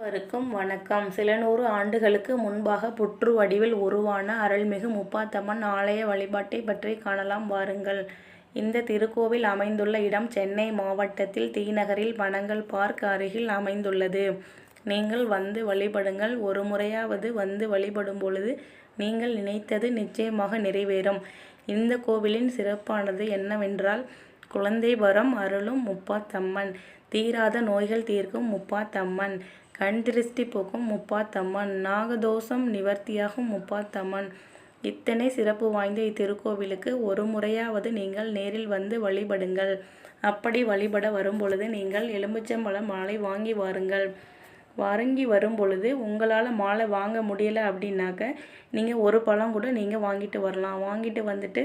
அனைவருக்கும் வணக்கம். சில நூறு ஆண்டுகளுக்கு முன்பாக புற்று வடிவில் உருவான அருள்மிகு முப்பாத்தம்மன் ஆலய வழிபாட்டை பற்றி காணலாம் வாருங்கள். இந்த திருக்கோவில் அமைந்துள்ள இடம் சென்னை மாவட்டத்தில் தீநகரில் பனங்கல் பார்க் அருகில் அமைந்துள்ளது. நீங்கள் வந்து வழிபடுங்கள். ஒரு முறையாவது வந்து வழிபடும் பொழுது நீங்கள் நினைத்தது நிச்சயமாக நிறைவேறும். இந்த கோவிலின் சிறப்பானது என்னவென்றால் குழந்தை வரம் அருளும் முப்பாத்தம்மன். தீராத நோய்கள் தீர்க்கும் முப்பாத்தம்மன். கண் திருஷ்டி போக்கும் முப்பாத்தம்மன். நாகதோஷம் நிவர்த்தியாகும் முப்பாத்தம்மன். இத்தனை சிறப்பு வாய்ந்த இத்திருக்கோவிலுக்கு ஒரு முறையாவது நீங்கள் நேரில் வந்து வழிபடுங்கள். அப்படி வழிபட வரும்பொழுது நீங்கள் எலுமிச்சம்பழம் மாலை வாங்கி வாருங்கள். வாங்கி வரும் பொழுது உங்களால் மாலை வாங்க முடியலை அப்படின்னாக்க நீங்கள் ஒரு பழம் கூட நீங்கள் வாங்கிட்டு வரலாம். வாங்கிட்டு வந்துட்டு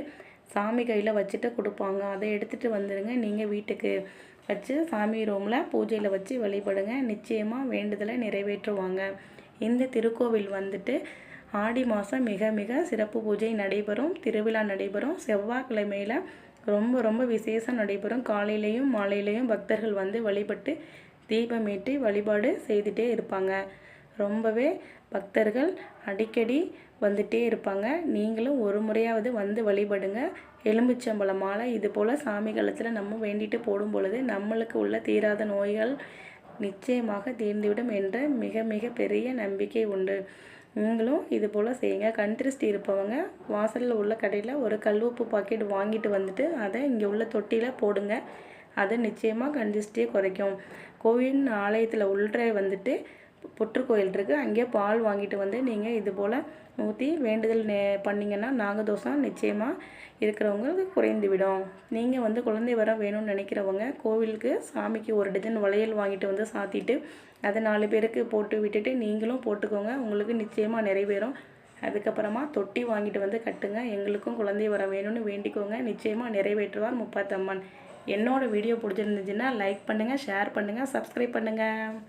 சாமி கையில் வச்சுட்டு கொடுப்பாங்க. அதை எடுத்துகிட்டு வந்துடுங்க நீங்கள் வீட்டுக்கு வச்சு சாமி ரூமில் பூஜையில் வச்சு வழிபடுங்க. நிச்சயமாக வேண்டுதலை நிறைவேற்றுவாங்க. இந்த திருக்கோவில் வந்துட்டு ஆடி மாதம் மிக மிக சிறப்பு பூஜை நடைபெறும். திருவிழா நடைபெறும். செவ்வாய்க்கிழமையில் ரொம்ப ரொம்ப விசேஷம் நடைபெறும். காலையிலையும் மாலையிலையும் பக்தர்கள் வந்து வழிபட்டு தீபமேற்றி வழிபாடு செய்துகிட்டே இருப்பாங்க. ரொம்பவே பக்தர்கள் அடிக்கடி வந்துகிட்டே இருப்பாங்க. நீங்களும் ஒரு முறையாவது வந்து வழிபடுங்க. எலும்பிச்சம்பழம் மாலை இது போல் சாமி காலத்தில் நம்ம வேண்டிட்டு போடும் பொழுது நம்மளுக்கு உள்ள தீராத நோய்கள் நிச்சயமாக தீர்ந்துவிடும் என்ற மிக மிக பெரிய நம்பிக்கை உண்டு. நீங்களும் இது போல் செய்யுங்க. கண் திருஷ்டி இருப்பவங்க வாசலில் உள்ள கடையில் ஒரு கல்வப்பு பாக்கெட் வாங்கிட்டு வந்துட்டு அதை இங்கே உள்ள தொட்டியில் போடுங்க. அது நிச்சயமாக கண் திருஷ்டியை குறைக்கும். கோவில் ஆலயத்தில் உள்ளே வந்துட்டு புற்றுக்கோயில் இருக்குது அங்கேயே பால் வாங்கிட்டு வந்து நீங்கள் இது போல் ஊற்றி வேண்டுதல் நே பண்ணிங்கன்னா நாகதோஷம் நிச்சயமாக இருக்கிறவங்களுக்கு குறைந்து விடும் நீங்கள் வந்து குழந்தை வர வேணும்னு நினைக்கிறவங்க கோவிலுக்கு சாமிக்கு ஒரு டஜன் வளையல் வாங்கிட்டு வந்து சாத்திட்டு அதை நாலு பேருக்கு போட்டு விட்டுட்டு நீங்களும் போட்டுக்கோங்க. உங்களுக்கு நிச்சயமாக நிறைவேறும். அதுக்கப்புறமா தொட்டி வாங்கிட்டு வந்து கட்டுங்க. எங்களுக்கும் குழந்தை வர வேணும்னு வேண்டிக்கோங்க. நிச்சயமாக நிறைவேற்றுவார் முப்பாத்தம்மன். என்னோடய வீடியோ பிடிச்சிருந்துச்சுன்னா லைக் பண்ணுங்கள் ஷேர் பண்ணுங்கள் சப்ஸ்கிரைப் பண்ணுங்கள்